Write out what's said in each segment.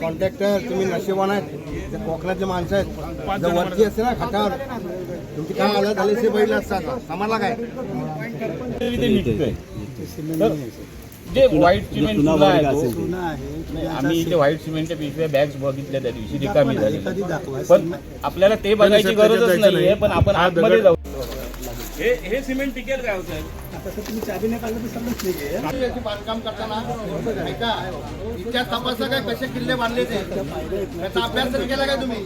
Contractor तुम्ही नशिबान आहेत त्या कोकणातले माणसं आहेत जर वरती असते ना खाटावर तुमची काय हालत झाली ते बघितलं असतात समजला काय? ते जे व्हाईट सिमेंट चुना आहे तो. नाही, आम्ही इथे व्हाईट सिमेंटच्या पिशव्या बॅग्स बघितल्या त्या दिवशी रिकामी झाली. पण आपल्याला ते बघायची गरजच नाहीये पण आपण आतमध्ये जाऊ. हे हे सिमेंट टिकेल काय होतं याची बांधकाम करताना ऐका इतिहास तपासला काय कसे किल्ले बांधले ते? त्याचा अभ्यास तरी केला काय तुम्ही?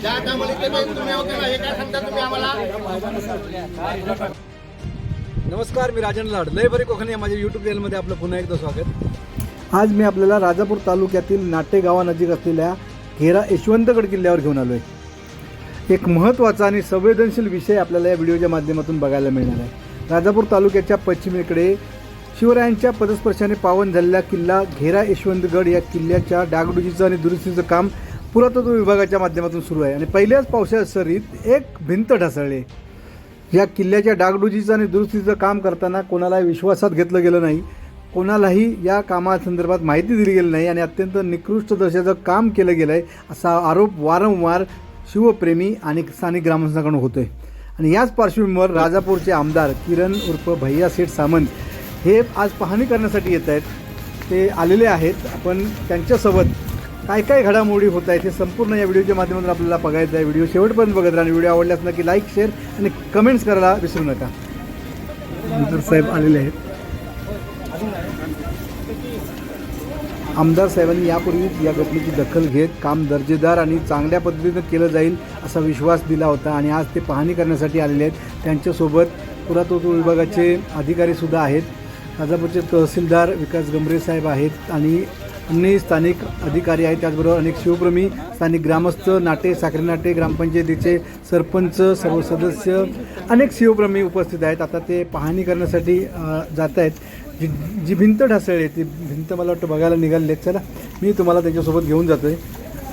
ज्या टायमाला तुम्ही होते ना? हे काय सांगता तुम्ही आम्हाला? नमस्कार मी राजन लाड. लय बरी कोकणी या माझ्या यूट्यूब चॅनलमध्ये आपलं पुन्हा एकदा स्वागत. आज मी आपल्याला राजापूर तालुक्यातील नाटे गावानजीक असलेल्या घेरा यशवंतगड किल्ल्यावर घेऊन आलो आहे एक महत्त्वाचा आणि संवेदनशील विषय आपल्याला या व्हिडिओच्या माध्यमातून बघायला मिळणार आहे. राजापूर तालुक्याच्या पश्चिमेकडे शिवरायांच्या पदस्पर्शाने पावन झालेला किल्ला घेरा यशवंतगड या किल्ल्याच्या डागडुजीचं आणि दुरुस्तीचं काम पुरातत्व विभागाच्या माध्यमातून सुरू आहे. आणि पहिल्याच पावसाळ्या सरीत एक भिंत ढासळली. या किल्ल्याच्या डागडुजीचं आणि दुरुस्तीचं काम करताना कोणालाही विश्वासात घेतलं गेलं नाही. कोणालाही या कामासंदर्भात माहिती दिली गेली नाही आणि अत्यंत निकृष्ट दर्जाचं काम केलं गेलं आहे असा आरोप वारंवार शिवप्रेमी आणि स्थानिक ग्रामस्थांकडून होतो आहे आणि याच पार्श्वभूमीवर राजापूरचे आमदार किरण उर्फ भैया सेठ सामंत हे आज पाहणी करण्यासाठी येत आहेत. ते आलेले आहेत. आपण त्यांच्यासोबत काय काय घडामोडी होत आहेत हे संपूर्ण या व्हिडिओच्या माध्यमातून आपल्याला बघायचं आहे. व्हिडिओ शेवटपर्यंत बघत राहा आणि व्हिडिओ आवडल्यास नक्की लाईक शेअर आणि कमेंट्स करायला विसरू नका. साहेब आलेले आहेत. आमदार साहेबांनी यापूर्वीच या घटनेची दखल घेत काम दर्जेदार आणि चांगल्या पद्धतीनं केलं जाईल असा विश्वास दिला होता आणि आज ते पाहणी करण्यासाठी आलेले आहेत. त्यांच्यासोबत पुरातत्व विभागाचे अधिकारीसुद्धा आहेत. राजापूरचे तहसीलदार विकास गंभरे साहेब आहेत आणि अन्य स्थानिक अधिकारी आहेत. त्याचबरोबर अनेक शिवप्रेमी स्थानिक ग्रामस्थ नाटे साखरे नाटे ग्रामपंचायतीचे सरपंच सर्व सदस्य अनेक शिवप्रेमी उपस्थित आहेत. आता ते पाहणी करण्यासाठी जात आहेत. जी जी भिंत ढासळली ती भिंत मला वाटतं बघायला निघाली चला मी तुम्हाला त्याच्यासोबत घेऊन जातो आहे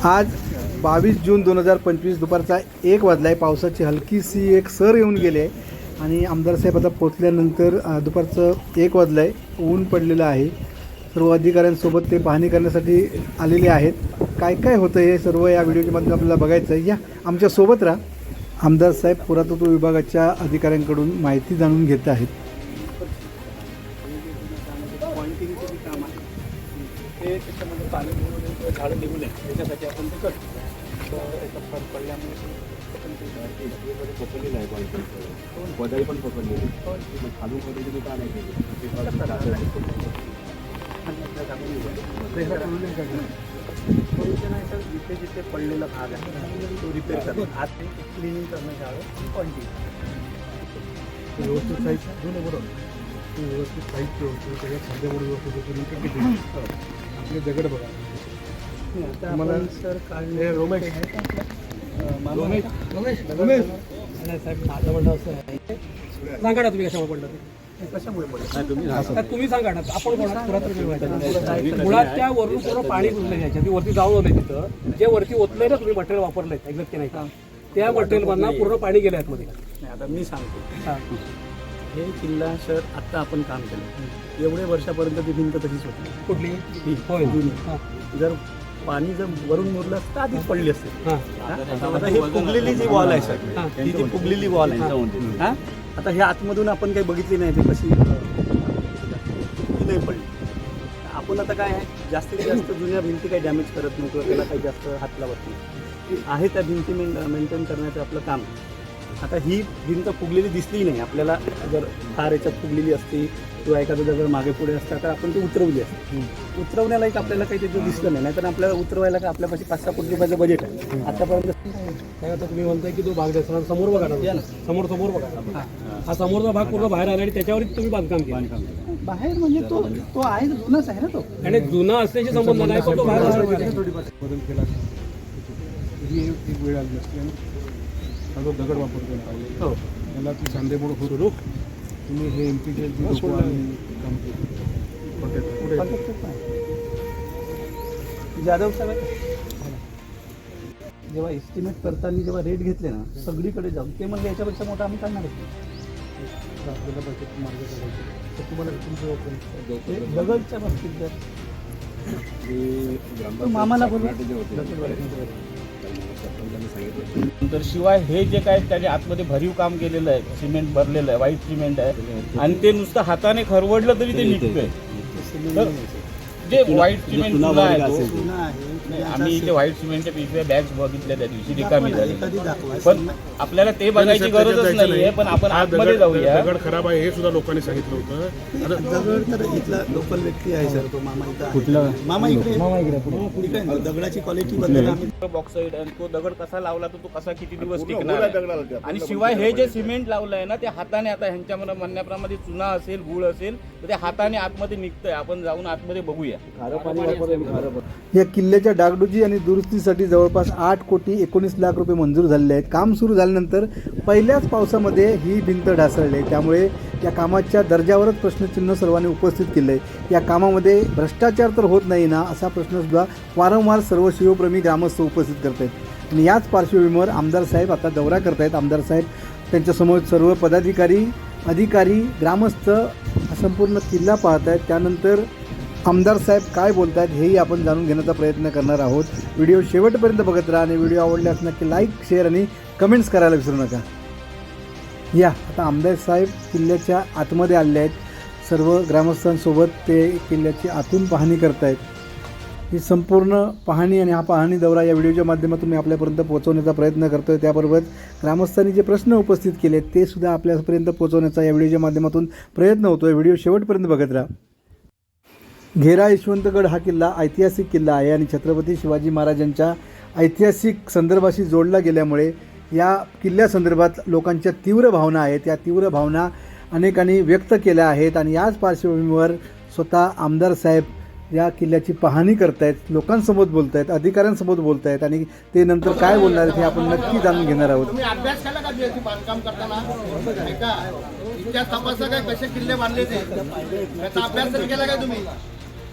आज बावीस जून दोन हजार पंचवीस दुपारचा एक वाजला आहे पावसाची हलकीशी एक सर येऊन गेली आहे. आणि आमदार साहेब आता पोचल्यानंतर दुपारचं एक वाजलं आहे ऊन पडलेलं आहे. सर्व अधिकाऱ्यांसोबत ते पाहणी करण्यासाठी आलेले आहेत. काय काय होतं हे सर्व या व्हिडिओच्या माध्यमातून आपल्याला बघायचं आहे या आमच्यासोबत राहा. आमदार साहेब पुरातत्व विभागाच्या अधिकाऱ्यांकडून माहिती जाणून घेत आहेत. पकडलेलं आहे बालकन बदाई पण पकडलेली मग खालून पडलेली का नाही केली जातं आहे. तर जिथे जिथे पडलेला भाग आहे तो रिपेअर करतात आज ते क्लिनिंग करण्याच्या आलं क्वांटिटी व्यवस्थित साहित्य जुनं बरोबर ते व्यवस्थित साहित्य होतं त्याच्यात सध्यामुळे व्यवस्थित होतं इकडे किती आपले दगड बघा आता मला- सर काढले रोमेश. रमेश. रमेश नाही साहेब माझं म्हणणं असं आहे. सांगा ना तुम्ही कशामुळे पडलं ते. कशामुळे पडलं तुम्ही सांगा ना आपण कोणा पुरातत्व विभागाच्या. मुळात त्या वरून पूर्ण पाणी घुसलं घ्यायच्या ती वरती जाऊन आले तिथं. जे वरती ओतलंय ना तुम्ही मटेरियल वापरलंय एक्झॅक्ट की नाही का? त्या मटेरियल मधनं पूर्ण पाणी गेलं आतमध्ये. नाही आता मी सांगतो. हा. किल्ला शहर आत्ता आपण काम केलं. एवढे वर्षापर्यंत ती भिंत तशीच होती. कुठली? ही. होय. जर पाणी जर वरून मुरलं असतं तर आधीच पडली असते हा. आता ही फुगलेली जी वॉल आहे सर हा. जी फुगलेली वॉल आहे हा? आता हे आतमधून आपण काही बघितली नाही ते कशी अं, ती नाही पडली आपण आता काय आहे जास्तीत जास्त जुन्या भिंती काही डॅमेज करत नाही किंवा त्याला काही जास्त हात लावत नाही आहे त्या भिंती मेंटेन करण्याचं आपलं काम आता ही भिंत फुगलेली दिसली नाही. आपल्याला जर फार याच्यात फुगलेली असती किंवा एखादं जर मागे पुढे असता तर आपण ती उतरवली असते. उतरवण्याला एक आपल्याला काही त्याचं दिसलं नाही नाहीतर आपल्याला उतरवायला का आपल्यापाशी पाच सहा कोटी रुपयाचं बजेट आहे. आतापर्यंत काय आता तुम्ही म्हणताय की तो भाग द्यायचा समोर बघा ना समोर समोर बघा. हा. समोरचा भाग पूर्ण बाहेर आला आणि त्याच्यावरच तुम्ही बांधकाम केलं. बाहेर म्हणजे तो तो आहे जुनाच आहे ना तो. आणि जुना असण्याशी संबंध नाही पण तो बाहेर. बदल केला. ही एक वेळ आली आणि हा जो दगड वापरतो ना, हो. याला ती सांधेमोड होतो तुम्ही हे एम लोक आणि काम केलं जाधव साहेब जेव्हा एस्टिमेट करताना जेव्हा रेट घेतले ना सगळीकडे जाऊन ते म्हणजे याच्यापेक्षा मोठा आम्ही नाही. आपल्याला बजेट मार्ग करायचे तर तुम्हाला तुमचं दगडच्या बाबतीत जर जे तो तर शिवाय हे जे काय त्याने आतमध्ये भरीव काम केलेलं आहे सिमेंट भरलेलं आहे व्हाईट सिमेंट आहे आणि ते नुसतं हाताने खरवडलं तरी ते निघतंय. तर जे व्हाईट सिमेंट चुना आहे तो आम्ही ते व्हाईट सिमेंटच्या पिशव्या बॅग्स बघितल्या त्या दिवशी रिकामी झाली. पण आपल्याला ते बघायची गरजच नाहीये पण आपण आतमध्ये जाऊया. दगड खराब आहे हे सुद्धा लोकांनी सांगितलं होतं. दगड तर इथला लोकल व्यक्ती आहे सर तो मामा इथं कुठला? मामा इकडे मामा इकडे दगडाची क्वालिटी बद्दल आम्ही बॉक्साईड आणि तो दगड कसा लावला तर तो कसा किती दिवस टिकणार आहे? आणि शिवाय हे जे सिमेंट लावलंय ना ते हाताने आता ह्यांच्या मला म्हणण्याप्रमाणे चुना असेल गुळ असेल तर ते हाताने आतमध्ये निघतंय. आपण जाऊन आतमध्ये बघूया. या किल्ल्याच्या डागडुजी आणि दुरुस्तीसाठी जवळपास आठ कोटी एकोणीस लाख रुपये मंजूर झालेले आहेत. काम सुरू झाल्यानंतर पहिल्याच पावसामध्ये ही भिंत ढासळली आहे. त्यामुळे या कामाच्या दर्जावरच प्रश्नचिन्ह सर्वांनी उपस्थित केलं आहे या कामामध्ये भ्रष्टाचार तर होत नाही ना असा प्रश्नसुद्धा वारंवार सर्व शिवप्रेमी ग्रामस्थ उपस्थित करत आहेत आणि याच पार्श्वभूमीवर आमदार साहेब आता दौरा करत आहेत आमदार साहेब त्यांच्यासमोर सर्व पदाधिकारी अधिकारी ग्रामस्थ संपूर्ण किल्ला पाहत आहेत त्यानंतर आमदार साहेब काय बोलत आहेत हेही आपण जाणून घेण्याचा प्रयत्न करणार आहोत. व्हिडिओ शेवटपर्यंत बघत राहा आणि व्हिडिओ आवडल्यास नक्की लाईक शेअर आणि कमेंट्स करायला विसरू नका. या आता आमदार साहेब किल्ल्याच्या आतमध्ये आले आहेत. सर्व ग्रामस्थांसोबत ते किल्ल्याची आतून पाहणी करतायत. ही संपूर्ण पाहणी आणि हा पाहणी दौरा या व्हिडिओच्या माध्यमातून मी आपल्यापर्यंत पोहोचवण्याचा प्रयत्न करतो आहे त्याबरोबर ग्रामस्थांनी जे प्रश्न उपस्थित केले ते सुद्धा आपल्यापर्यंत पोहोचवण्याचा या व्हिडिओच्या माध्यमातून प्रयत्न होतो आहे व्हिडिओ शेवटपर्यंत बघत राहा. घेरा यशवंतगड हा किल्ला ऐतिहासिक किल्ला आहे आणि छत्रपती शिवाजी महाराजांच्या ऐतिहासिक संदर्भाशी जोडला गेल्यामुळे या किल्ल्यासंदर्भात लोकांच्या तीव्र भावना आहेत. या तीव्र भावना अनेकांनी व्यक्त केल्या आहेत आणि याच पार्श्वभूमीवर स्वतः आमदार साहेब या किल्ल्याची पाहणी करतायत लोकांसमोर बोलत आहेत अधिकाऱ्यांसमोर बोलत आहेत आणि ते नंतर काय बोलणार आहेत हे आपण नक्की जाणून घेणार आहोत. अभ्यास केला का बांधकाम करताना? तपासा काय कसे किल्ले बांधले ते? त्याचा अभ्यास केला काय तुम्ही?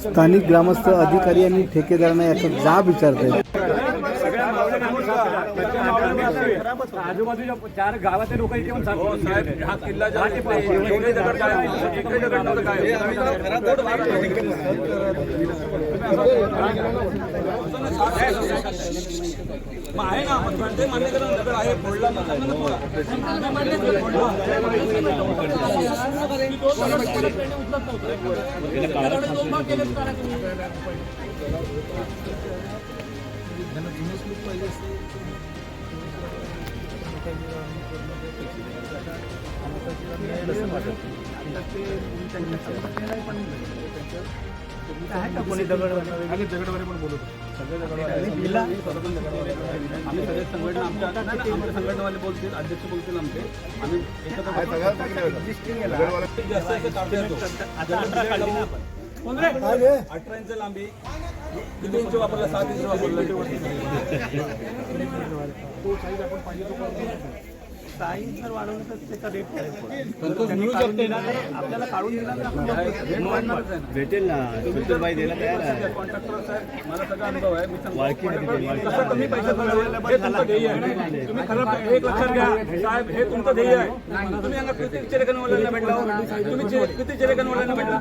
स्थानिक ग्रामस्थ अधिकारी आणि ठेकेदारांना याचा जाब विचारत आहेत आजूबाजूच्या चार गावाचे लोक इथे येऊन सांगतात, हा किल्ला ज्या इकडे दगड काय दगड नव्हतं काय मग आहे ना मग ते मान्य करा दगड आहे? फोडला मग सांगा ना तुम्हाला. कोणी दगड आणि दगडवाले पण बोलत होते. आम्ही सगळे संघटना आमच्या संघटनावाले बोलतील अध्यक्ष बोलतील आमचे आम्ही एकत्र? अठरा इंच लांबी किती इंच वापरला सात इंच वापरला साईज जर वाढवलं तर त्याचा रेट आपल्याला काढून दिला ना. भेटेल ना सुलतानबाई द्यायला तयार आहे. कॉन्ट्रॅक्टर आहे. मला सगळा अनुभव आहे. मी कसं कमी पैशात हे तुमचं ध्येय आहे. तुम्ही खरं एक लक्षात घ्या. साहेब हे तुमचं ध्येय आहे. तुम्ही यांना किती चिरेकनवाल्यांना भेटला? तुम्ही किती चिरेकनवाल्यांना भेटला?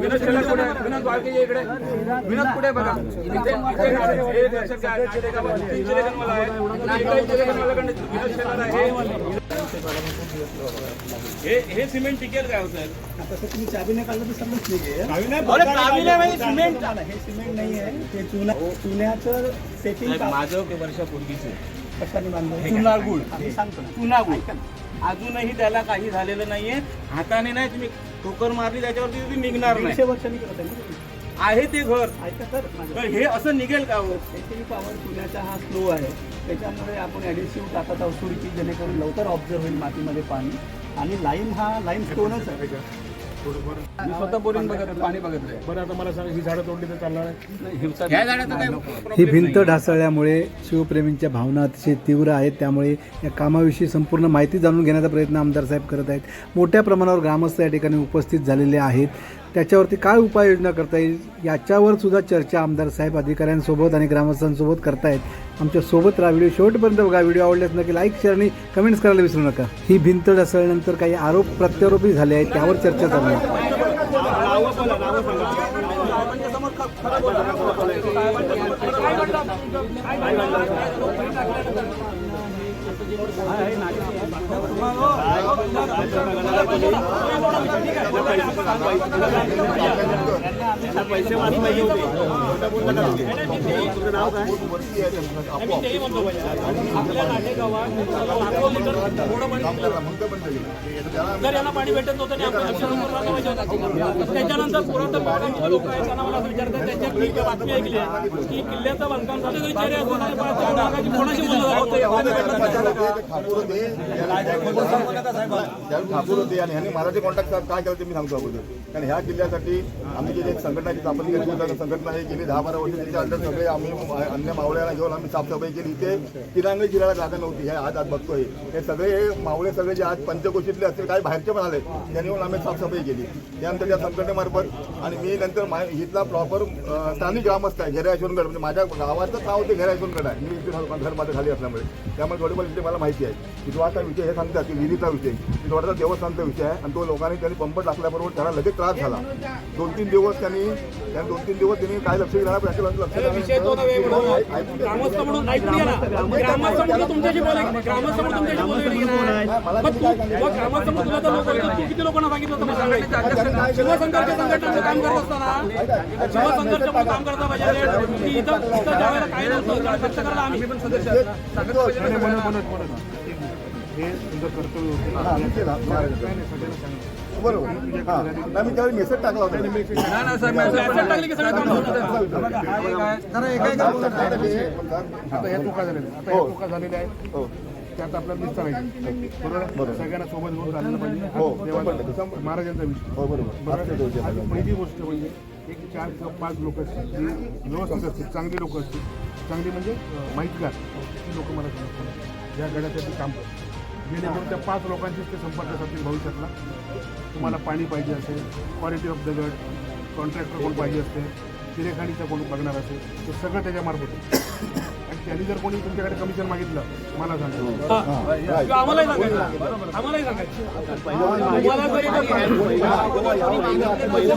विनोद कुठे? विनोद वाळके इकडे. विनोद कुठे बघा? इथे इथे एक लक्षात घ्या. नाटे गावात तीन चिरेकनवाला आहे. आणि एकही चिरेकनवाल्याकडे विनोद शेलार आहे. हे हे सिमेंट टिकेल काय होतं तसं तुम्ही चाबी नाही काढलं तर नाही माहिती, सिमेंट. हे सिमेंट नाही आहे ते चुना चुन्याचं सेटिंग माझं वर्षापूर्वीच कशाने बांधलं? चुना गुळ. आम्ही सांगतो चुना गुळ. अजूनही त्याला काही झालेलं नाहीये. हाताने नाही तुम्ही ठोकर मारली त्याच्यावरती ती निघणार नाही. वर्षांनी करत आहे ते घर. हे असं निघेल का हो? पॉवर चुन्याचा हा स्लो आहे. त्याच्यामुळे आपण ॲडिसिव्ह टाकत आहोत सुरकी जेणेकरून लवकर ऑब्झर्व होईल मातीमध्ये पाणी. आणि लाईम हा लाईम स्टोनच आहे. थोडंफार मी स्वतः बोरिंग बघत पाणी बघितलंय. बरं आता मला सांगा ही झाडं तोडली तर चालणार आहे झाडाचं ही भिंत. ढासळल्यामुळे शिवप्रेमींच्या भावना अतिशय तीव्र आहेत. त्यामुळे या कामाविषयी संपूर्ण माहिती जाणून घेण्याचा प्रयत्न आमदार साहेब करत आहेत. मोठ्या प्रमाणावर ग्रामस्थ या ठिकाणी उपस्थित झालेले आहेत. त्याच्यावरती काय उपाययोजना करता येईल याच्यावर सुद्धा चर्चा आमदार साहेब अधिकाऱ्यांसोबत आणि ग्रामस्थांसोबत करतायत. आमच्यासोबत राहा व्हिडिओ शेवटपर्यंत बघा. व्हिडिओ आवडल्यास नक्की लाईक शेअर आणि कमेंट्स करायला विसरू नका. ही भिंत ढासळल्यानंतर काही आरोप प्रत्यारोपही झाले आहेत त्यावर चर्चा चालू आहे जर यांना पाणी भेटत नव्हतं त्याच्यानंतर पुरातन बांधकामाचे लोक आहेत त्यांना मला विचारतात त्यांच्या बातमी ऐकली आहे की किल्ल्याचं बांधकाम झालं तरी चेहरे कोणाशी बोलणं ठाकूर होते ठाकूर होते आणि ह्यांनी मराठी कॉन्टॅक्ट काय केलं ते मी सांगतो अगोदर कारण ह्या किल्ल्यासाठी आम्ही जे एक संघटनाची स्थापन केली होती. संघटना हे गेली दहा बारा वर्ष त्याच्या अंडर सगळे आम्ही अन्य मावळ्याला घेऊन आम्ही साफसफाई केली. इथे तिरंगे जिल्ह्याला जागा नव्हती. हे आज आज बघतोय. हे सगळे हे मावळे सगळे जे आज पंचकोशीतले असतील काही बाहेरचे पण आले त्यांनी येऊन आम्ही साफसफाई केली. त्यानंतर त्या संघटनेमार्फत आणि मी नंतर मा- इथला प्रॉपर स्थानिक ग्रामस्थ आहे घेरा म्हणजे माझ्या गावाचं नाव ते घेरा आहे. मी इथे घर माझं खाली असल्यामुळे. त्यामुळे थोडी इथे मला माहिती आहे. की विषय हे सांगतात की विहिरीचा विषय. की देवस्थानचा विषय आहे. आणि तो लोकांनी त्यांनी पंप टाकल्याबरोबर त्याला लगेच त्रास झाला दोन तीन दिवस त्यांनी त्यांनी दोन तीन दिवस त्यांनी काय लक्ष दिलं सांगितलं हे तुमचं कर्तव्य होतं हा, मी केला. बरोबर. हा. नाही मी त्यावेळी मेसेज टाकला होता. चुका झालेल्या आहेत. हो त्यात आपल्याला पाहिजे बरोबर? सगळ्यांना सोबत घेऊन चाललं पाहिजे. हो. महाराजांचा विषय. हो बरोबर. पहिली गोष्ट म्हणजे एक चार किंवा पाच लोक असतील जी व्यवस्थित असतील चांगली लोक असतील. चांगली म्हणजे माहितगार. ती लोक मला ज्या गडासाठी काम करतात. जेणेकरून त्या पाच लोकांशीच ते संपर्क साधतील भविष्यातला तुम्हाला पाणी पाहिजे असेल क्वालिटी ऑफ दगड कॉन्ट्रॅक्टर कोण पाहिजे असते चिरेखाणीचं कोण बघणार असेल ते सगळं त्याच्यामार्फत आहे. आणि त्यांनी जर कोणी तुमच्याकडे कमिशन मागितलं मला सांगा हा. किंवा आम्हालाही सांगायचं आम्हालाही सांगायचं तुम्हाला जरी जर पहिली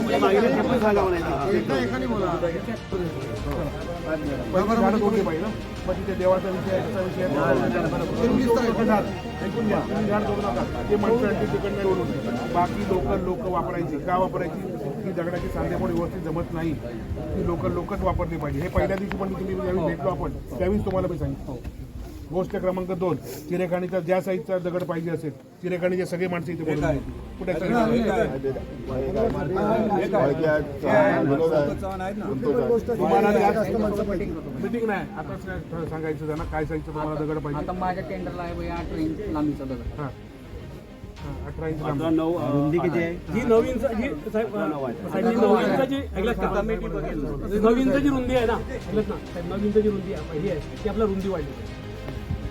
झाडं तोडली पाहिजे ना मग तिथे देवाचा विषय विषय ते ऐकून घ्या. तुम्ही झाड नका. ते बाकी लोकल लोक वापरायची का वापरायची ती दगडाची सांध्यामुळे व्यवस्थित जमत नाही. ती लोकल लोकच वापरली पाहिजे. हे पहिल्या दिवशी पण तुम्ही ज्यावेळी भेटलो आपण त्यावेळीच तुम्हाला मी सांगितलं. गोष्ट क्रमांक दोन चिरेखाणीचा ज्या साईजचा दगड पाहिजे असेल चिरेखाणीचे सगळे माणसं इथे बोलून. कुठे आहे? तुम्हाला मिटिंग नाही. आता सांगायचं त्यांना काय साईजचं तुम्हाला दगड पाहिजे? आता माझ्या टेंडरला आहे या ट्रेन लांबीचा दगड. अठरा इंच लांब. नऊ रुंदी किती आहे? ना? ऐकलंत ना साहेब नऊ इंचाची रुंदी आहे. ही आहे. ती आपल्या रुंदी वाढली.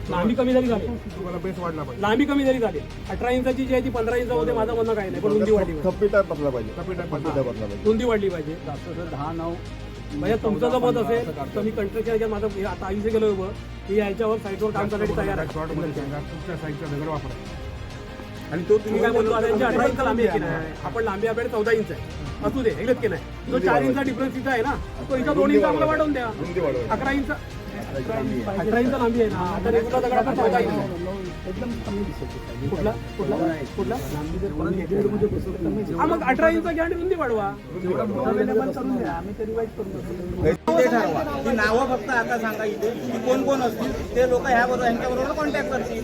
लांबी कमी झाली झाली. तुम्हाला बेस वाढला पाहिजे. लांबी कमी झाली झाली अठरा इंचाची जी आहे ती पंधरा इंचामध्ये माझं म्हणणं काही नाही पण रुंदी वाढली पाहिजे. थप्पी टाईप बसला पाहिजे. कपी टाईप थप्पी टाईप बसला पाहिजे. रुंदी वाढली पाहिजे. दहा नऊ म्हणजे तुमचं जर मत असेल तर मी कंट्रक्शन याच्यात माझं हे आता आयुष्य गेलं उभं की याच्यावर साईटवर काम करण्यासाठी तयार आहे. शॉर्टमध्ये सांगा तुमच्या साईजचा दगड वापरा. आणि तो तुम्ही काय बोलतो आता यांची अठरा इंच लांबी आहे की नाही? आपण लांबी आपल्याकडे चौदा इंच आहे. असू दे ऐकलत की नाही तो चार इंचा डिफरन्स तिथं आहे ना तो इथं दोन इंच आम्हाला वाढवून द्या. रुंदी. अकरा इंच अठरा लांबी आहे. ना आता रेग्युलर दगड आपण चौदा इंच आहे. कुठला? कुठला? कुठला? हा मग अठरा इंच घ्या आणि रुंदी वाढवा ती नावं फक्त आता सांगा इथे. की कोण कोण असतील ते लोक ह्या बरोबर ह्यांच्याबरोबर कॉन्टॅक्ट करतील.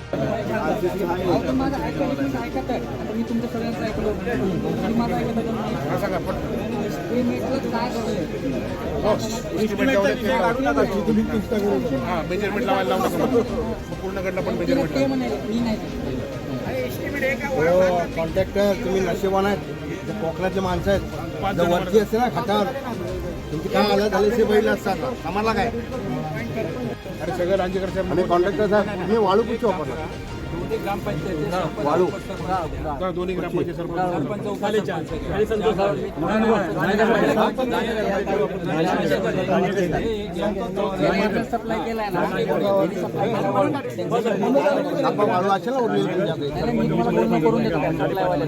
तुम्ही हा मेजरमेंट लावायला लावू नका पण मेजरमेंट कॉन्ट्रॅक्टर तुम्ही नशिबान आहेत जे कोकणातले माणसं आहेत जर वरती असते ना खाटावर तुमची काय आलं झाले बैल असतात आम्हाला काय अरे सगळं रांजेकरच्या आणि कॉन्ट्रॅक्टर साहेब मी वाळू कुठे वापरला वाळू हा, दोन्ही ग्रामपंचायत सर्व सप्लाय केलाय ना आपण वाळू असेल ना उरलेली तुमच्याकडे मी तुम्हाला बोलणं करून देतो सप्लाय वाल्या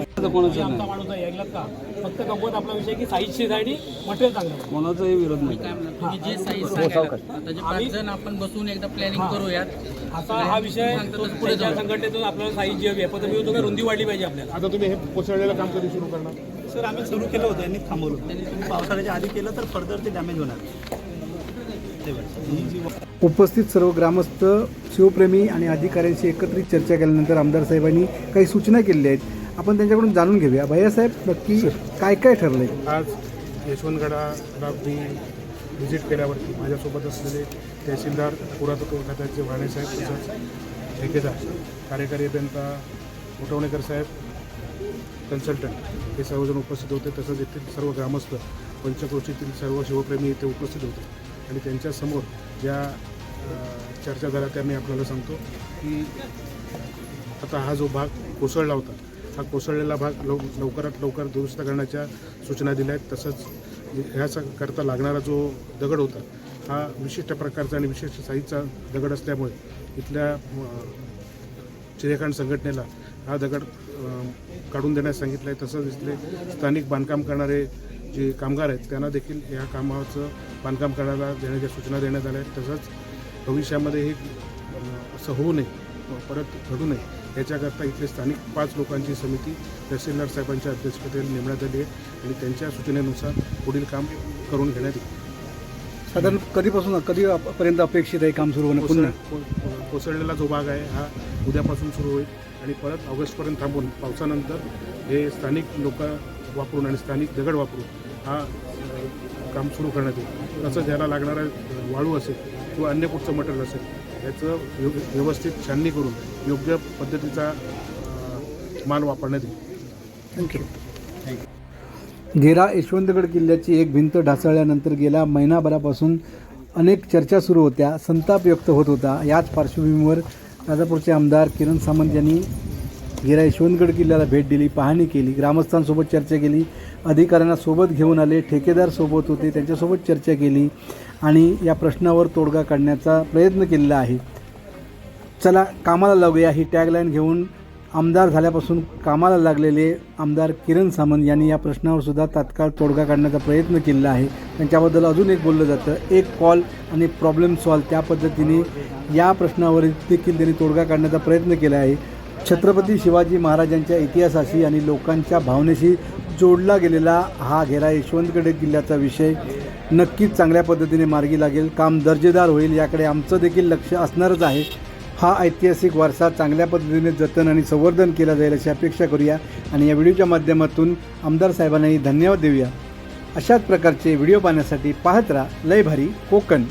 आमचा माणूस आहे ऐकलात का फक्त आपला विषय की साईजची आणि मटेरियल चांगलं कोणाचाही विरोध नाही जे साईज सांगाल त्याचे पाच जण आपण बसून एकदा प्लॅनिंग करूयात आता हा विषय पुढे ज्या संघटनेतून आपल्याला जी हवी आहे पण मी होतो का रुंदी वाढली पाहिजे आपल्याला. आता तुम्ही हे कोसळलेलं काम कधी सुरू करणार? सर आम्ही सुरू केलं होतं यांनी थांबवलं त्यांनी तुम्ही पावसाळ्याच्या आधी केलं तर फर्दर ते डॅमेज होणार. उपस्थित सर्व ग्रामस्थ शिवप्रेमी आणि अधिकाऱ्यांशी एकत्रित चर्चा केल्यानंतर आमदार साहेबांनी काही सूचना केलेल्या आहेत. आपण त्यांच्याकडून जाणून घेऊया. भैयासाहेब नक्की काय काय ठरलंय? आज यशवंतगडाला मी व्हिजिट केल्यावरती माझ्यासोबत असलेले तहसीलदार पुरातत्व खात्याचे वाणेसाहेब तसंच ठेकेदार कार्यकारी अभियंता उठवणेकर साहेब कन्सल्टंट हे सर्वजण उपस्थित होते. तसंच येथील सर्व ग्रामस्थ पंचक्रोशीतील सर्व शिवप्रेमी इथे उपस्थित होते. आणि त्यांच्यासमोर ज्या चर्चा झाल्या त्या मी आपल्याला सांगतो की आता हा जो भाग कोसळला होता हा कोसळलेला भाग लव लवकरात लवकर दुरुस्त करण्याच्या सूचना दिल्या आहेत. तसंच ह्याचा करता लागणारा जो दगड होता हा विशिष्ट प्रकारचा आणि विशिष्ट साईजचा दगड असल्यामुळे इथल्या अं, संघटनेला हा दगड काढून देण्यास सांगितलं आहे. तसंच इथले स्थानिक बांधकाम करणारे जे कामगार आहेत त्यांना देखील या कामाचं बांधकाम करायला देण्याच्या सूचना देण्यात आल्या आहेत. तसंच भविष्यामध्ये हे असं होऊ नये परत घडू नये याच्याकरता इथले स्थानिक पाच लोकांची समिती तहसीलदार साहेबांच्या अध्यक्षतेखाली नेमण्यात आली आहे आणि त्यांच्या सूचनेनुसार पुढील काम करून घेण्यात येईल. साधारण कधीपासून कधी पर्यंत अपेक्षित आहे काम सुरू होणं पुन्हा? कोसळ- को- कोसळलेला जो भाग आहे हा उद्यापासून सुरू होईल आणि परत ऑगस्टपर्यंत थांबून पावसानंतर हे स्थानिक लोक वापरून आणि स्थानिक दगड वापरून हा अ, काम सुरू करण्यात येईल. तसंच याला लागणारा अ, वाळू असेल किंवा अन्य कुठचं मटेरियल असेल याचं व्यव- व्यवस्थित छाननी करून योग्य पद्धतीचा अ, माल वापरण्यात येईल. थँक्यू गेरा यशवंतगड किल्ल्याची एक भिंत ढासळल्यानंतर गेल्या महिनाभरापासून अनेक चर्चा सुरू होत्या संताप व्यक्त होत होता. याच पार्श्वभूमीवर राजापूरचे आमदार किरण सामंत यांनी गेरा यशवंतगड किल्ल्याला भेट दिली पाहणी केली ग्रामस्थांसोबत चर्चा केली अधिकाऱ्यांना सोबत घेऊन आले ठेकेदार सोबत होते त्यांच्यासोबत चर्चा केली आणि या प्रश्नावर तोडगा काढण्याचा प्रयत्न केलेला आहे. चला कामाला लागूया ही टॅगलाईन घेऊन आमदार झाल्यापासून कामाला लागलेले आमदार किरण सामंत यांनी या प्रश्नावर सुद्धा तात्काळ तोडगा काढण्याचा प्रयत्न केलेला आहे. त्यांच्याबद्दल अजून एक बोललं जातं. एक कॉल आणि प्रॉब्लेम सॉल्व त्या पद्धतीने या प्रश्नावर देखील त्यांनी तोडगा काढण्याचा प्रयत्न केला आहे. छत्रपती शिवाजी महाराजांच्या इतिहासाशी आणि लोकांच्या भावनेशी जोडला गेलेला हा घेरा यशवंतगड किल्ल्याचा विषय नक्कीच चांगल्या पद्धतीने मार्गी लागेल. काम दर्जेदार होईल याकडे आमचं देखील लक्ष असणारच आहे. हा ऐतिहासिक वारसा चांगल्या पद्धतीने जतन आणि संवर्धन केला जाईल अशी अपेक्षा करूया आणि या व्हिडिओच्या माध्यमातून आमदार साहेबांनाही धन्यवाद देऊया. अशाच प्रकारचे व्हिडिओ पाहण्यासाठी पाहत राहा. लय भारी कोकण.